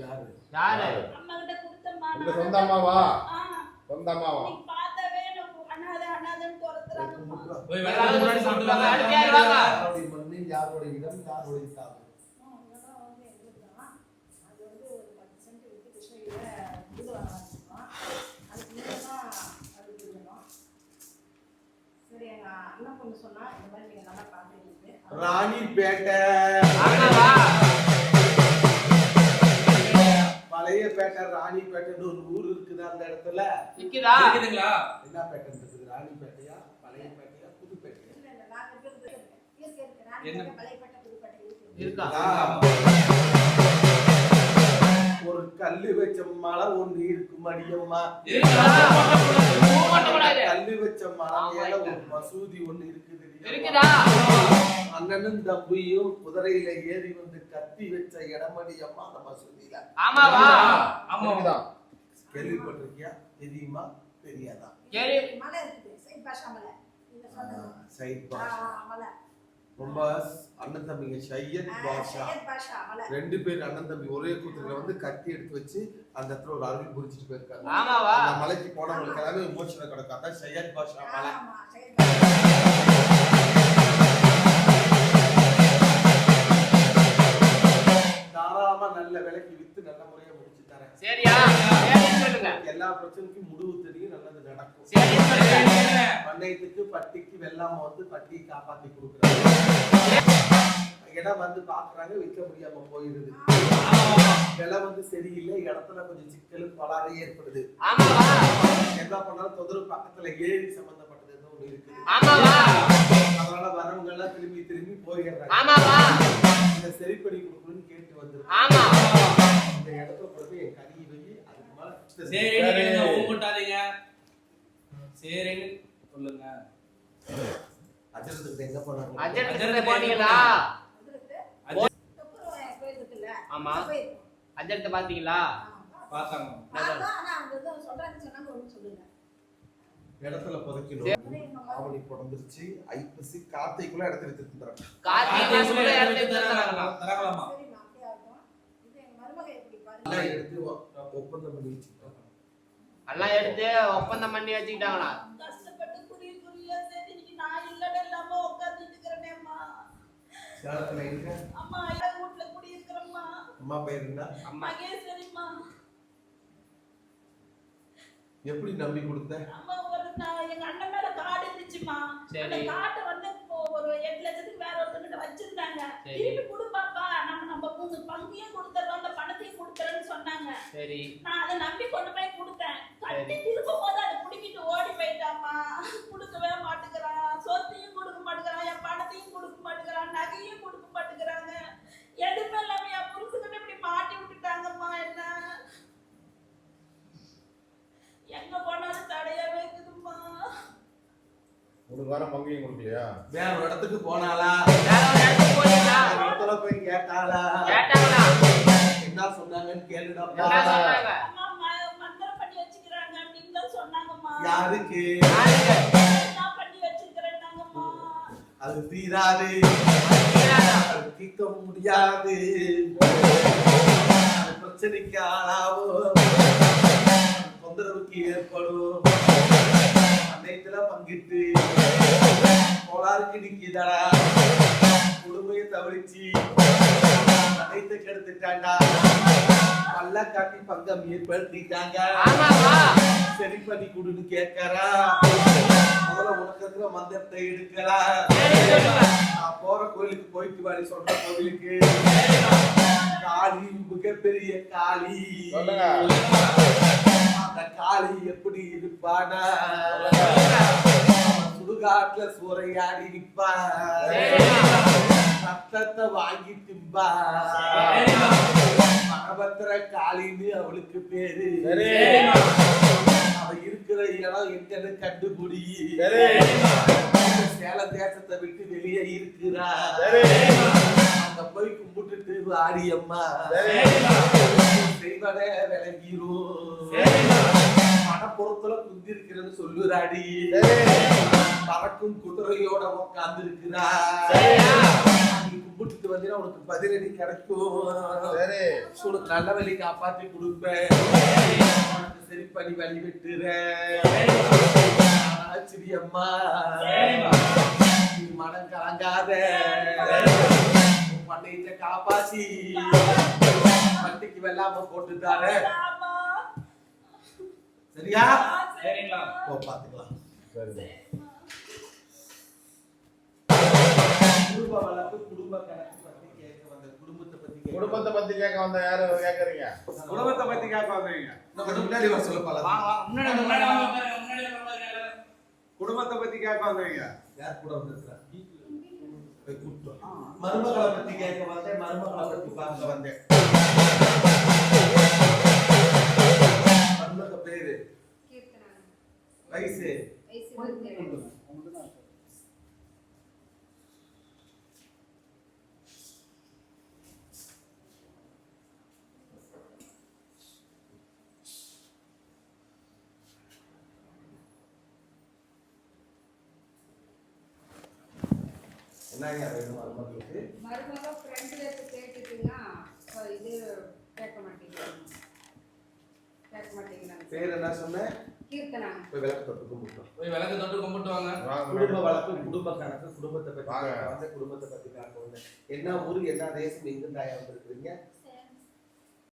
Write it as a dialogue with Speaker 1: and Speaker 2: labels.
Speaker 1: யாரு?
Speaker 2: யாரு?
Speaker 3: அம்மா கிட்ட கொடுத்தம்மா
Speaker 1: உங்க சொந்த அம்மாவா? சொந்த அம்மாவா?
Speaker 3: பார்த்தாவே அனாதை அனாதைன்னு.
Speaker 4: போய் முன்னாடி
Speaker 2: அடுத்து யார் வாங்க?
Speaker 1: யாருடைய மண்ணு இடம் சாவு
Speaker 5: ஆ, இங்கதான்
Speaker 2: நிக்குதா
Speaker 4: இருக்குதுங்களா?
Speaker 1: என்ன பேட்டை இருக்குது ராணிப்பேட்டையா பழைய பேட்டையா புது பேட்டையா
Speaker 5: இல்ல, இல்ல, நாங்க இருக்கிறது இருக்கு,
Speaker 1: ஒரு கல்லு வச்ச மலை ஒண்ணு இருக்கு மடியம்மா
Speaker 4: இருக்குதா
Speaker 2: கூட்டக்கூடாது.
Speaker 1: கல்லு வச்ச மலை மேல ஒரு மசூதி ஒண்ணு இருக்குது
Speaker 2: இருக்குதா?
Speaker 1: அண்ணனும் தம்பியும் குதிரையில ஏறி வந்து கத்தி வச்ச இடமடி அம்மா அந்த மசூதியில.
Speaker 2: ஆமாவா?
Speaker 4: ஆமா.
Speaker 1: கேள்விப்பட்டிருக்கியா? தெரியுமா? தெரியாதா?
Speaker 5: சைட் பாஷா.
Speaker 1: ரொம்ப அண்ணன் தம்பிங்க சையத்
Speaker 5: ஆ,
Speaker 1: பாஷா.
Speaker 5: சையத் பாஷா மலை.
Speaker 1: ரெண்டு பேர் அண்ணன் தம்பி ஒரே குதிரையில வந்து கத்தி எடுத்து வச்சு அந்த இடத்துல ஒரு அருள் புரிச்சிட்டு போயிருக்காங்க. அந்த மலைக்கு போனவங்களுக்கு எல்லாமே விமோசனம் கிடக்கும். அதான் சையத் பாஷா மலை. தாராளமா நல்ல விலைக்கு வித்து நல்ல முறையா முடிச்சு தரேன்.
Speaker 2: சரியா?
Speaker 1: எல்லா பிரச்சனைக்கும் முடிவு தெரியும் நல்லது நடக்கும். பண்ணையத்துக்கு பட்டிக்கு வெள்ளாம வந்து பட்டியை காப்பாத்தி கொடுக்குறாங்க. இடம் வந்து பாக்குறாங்க விற்க முடியாம போயிருது. விலை வந்து சரியில்லை இடத்துல கொஞ்சம் சிக்கல் பலாறு ஏற்படுது. என்ன பண்ணாலும் தொந்தரவு பக்கத்துல ஏரி சம்பந்தப்பட்டது ஏதோ ஒண்ணு இருக்குது. அதனால வரவங்க எல்லாம் திரும்பி திரும்பி போயிடுறாங்க. இந்த சரி பண்ணி கொடுக்கணும்னு கேட்டு வந்து
Speaker 2: ஆமா.
Speaker 1: இந்த கொண்டு போய் என் கறி
Speaker 4: சரிங்க ஊம்பட்டாதீங்க சரின்னு சொல்லுங்க.
Speaker 1: அஜரத்துக்கு எங்க போனாங்க?
Speaker 2: போனீங்களா?
Speaker 5: இருக்குல்ல,
Speaker 2: ஆமா. அஜென்ட் பாத்தீங்களா?
Speaker 4: பார்த்தாங்க.
Speaker 1: இடத்துல புதைக்கணும். ஆவணி பிறந்துருச்சு ஐப்பசி கார்த்திக்குள்ள இடத்துல திருத்துறாங்க
Speaker 2: கார்த்திகை மாசத்துல இடத்துல தராங்களா
Speaker 4: தராங்களாமா.
Speaker 1: எல்லாம் எடுத்து ஒப்பந்தம் பண்ணி வச்சுட்டாங்க
Speaker 2: எல்லாம் எடுத்து ஒப்பந்தம் பண்ணி வச்சுக்கிட்டாங்களா.
Speaker 1: சேலத்துல எங்க
Speaker 3: அம்மா ஐயா வீட்டுல குடியிருக்கிறேம்மா.
Speaker 1: அம்மா பேர் என்ன
Speaker 2: அம்மா
Speaker 3: மகேஸ்வரிம்மா.
Speaker 1: எப்படி நம்பி கொடுத்த
Speaker 3: அம்மா ஒரு எங்க அண்ணன் மேல காடு இருந்துச்சும்மா.
Speaker 2: சரி.
Speaker 3: அந்த காட்டை வந்து இப்போ ஒரு எட்டு லட்சத்துக்கு வேற ஒருத்தங்கிட்ட வச்சிருந்தாங்க.
Speaker 2: சரி.
Speaker 3: திருப்பி கொடுப்பாப்பா, நம்ம நம்ம பங்கையும் கொடுத்துறோம், அந்த பணத்தையும் கொடுத்துறேன்னு சொன்னாங்க.
Speaker 2: சரி
Speaker 3: நான் அதை நம்பி கொண்டு போய் கொடுத்தேன்.
Speaker 6: ஒரு வாரம் பங்கையும் கொடுக்கலையா?
Speaker 1: வேற ஒரு இடத்துக்கு போனாளா?
Speaker 2: வேற ஒரு இடத்துக்கு போனீங்களா
Speaker 1: வேற இடத்துல போய் கேட்டாளா?
Speaker 2: கேட்டாங்களா
Speaker 1: என்ன சொன்னாங்கன்னு கேளுடா
Speaker 2: என்ன சொன்னாங்க?
Speaker 3: அம்மா ம- மந்திரம் பண்ணி வச்சுக்கிறாங்க அப்படின்னு தான் சொன்னாங்கம்மா.
Speaker 1: யாருக்கு?
Speaker 3: பண்ணி
Speaker 1: அது தீராது. அது தீர்க்க முடியாது. அது பிரச்சனைக்கு ஆளாகும். தொந்தரவுக்கு ஏற்படும். அன்னைத்துல பங்கிட்டு. கோளாறுக்கு நிக்கிதடா. குடுமையை தவிர்ச்சி அனைத்து கெடுத்துட்டாண்டா. பல்ல காட்டி பங்கம் ஏற்படுத்திட்டாங்க. சரி பண்ணி கொடுன்னு கேட்கறா. முதல்ல உனக்கு இருக்கிற மந்திரத்தை நான் போற கோயிலுக்கு போயிட்டு வாடி சொல்ற கோயிலுக்கு. காளி மிகப்பெரிய காளி.
Speaker 6: சொல்லுங்க.
Speaker 1: அந்த காளி எப்படி இருப்பானா? சுடுகாட்டுல சூறையாடி நிப்பா சத்தத்தை வாங்கி திம்பா. மகபத்திர காளின்னு அவளுக்கு பேரு. அவ இருக்கிற இடம் எங்கன்னு கண்டுபிடி.
Speaker 6: சேல
Speaker 1: சேலம் தேசத்தை விட்டு வெளியே இருக்கிறா.
Speaker 6: சரி.
Speaker 1: செய்வனே விளங்கிரும். மனப்புறத்துல குந்தி இருக்கிறன்னு சொல்லுறாடி. பறக்கும் குதிரையோட உட்கார்ந்து இருக்கிறா கும்பிட்டுட்டு வந்தீங்கன்னா உனக்கு பதிலடி கிடைக்கும். உனக்கு நல்ல வழி காப்பாத்தி கொடுப்பேன். உனக்கு சரி பண்ணி வழி விட்டுறேன். ஆச்சரி காப்பாத்தி வண்டிக்கு வெள்ளாம போட்டு தாரே
Speaker 3: ஆமா.
Speaker 1: சரியா
Speaker 4: சரிங்களா?
Speaker 1: போ பாத்துக்கலாம்
Speaker 6: சரி
Speaker 1: குடும்ப வளர்ப்பு குடும்ப கணக்கு பத்தி கேட்க வந்த குடும்பத்தை பத்தி கேட்க
Speaker 6: குடும்பத்தை பத்தி கேட்க வந்த யாரு கேக்குறீங்க
Speaker 7: குடும்பத்தை பத்தி கேட்க வந்தீங்க
Speaker 1: முன்னாடி வர சொல்ல
Speaker 2: வாங்க
Speaker 1: பாலாம்
Speaker 2: வாங்க முன்னாடி வந்து
Speaker 4: முன்னாடி
Speaker 2: உட்காருங்க.
Speaker 4: வாங்க பாருங்க, முன்னாடி வாங்க பாருங்க.
Speaker 7: குடும்பத்தை பத்தி கேட்க வந்தீங்க
Speaker 1: யார் கூட வந்திருக்கா போய் கூப்பிட்டு வா. மருமகளை பத்தி கேட்க வந்தேன் மருமகளை பத்தி பார்க்க என்னங்க வேணும் மருமகளுக்கு
Speaker 8: மருமக ஃப்ரெண்டில் கேட்டுட்டீங்கன்னா இது கேட்க மாட்டேங்கிறாங்க. கேட்க மாட்டேங்கிறாங்க.
Speaker 1: பேர் என்ன சொன்னேன்
Speaker 8: கீர்த்தனா.
Speaker 1: போய் விளக்கு தொட்டு கும்பிட்டோம்.
Speaker 4: போய் விளக்கு தொட்டு கும்பிட்டு வாங்க.
Speaker 1: குடும்ப. வளர்ப்பு குடும்ப கணக்கு குடும்பத்தை பத்தி வந்தேன் குடும்பத்தை பத்தி வந்தேன் என்ன ஊரு என்ன தேசம் எங்கிருந்தாயா வந்திருக்கிறீங்க?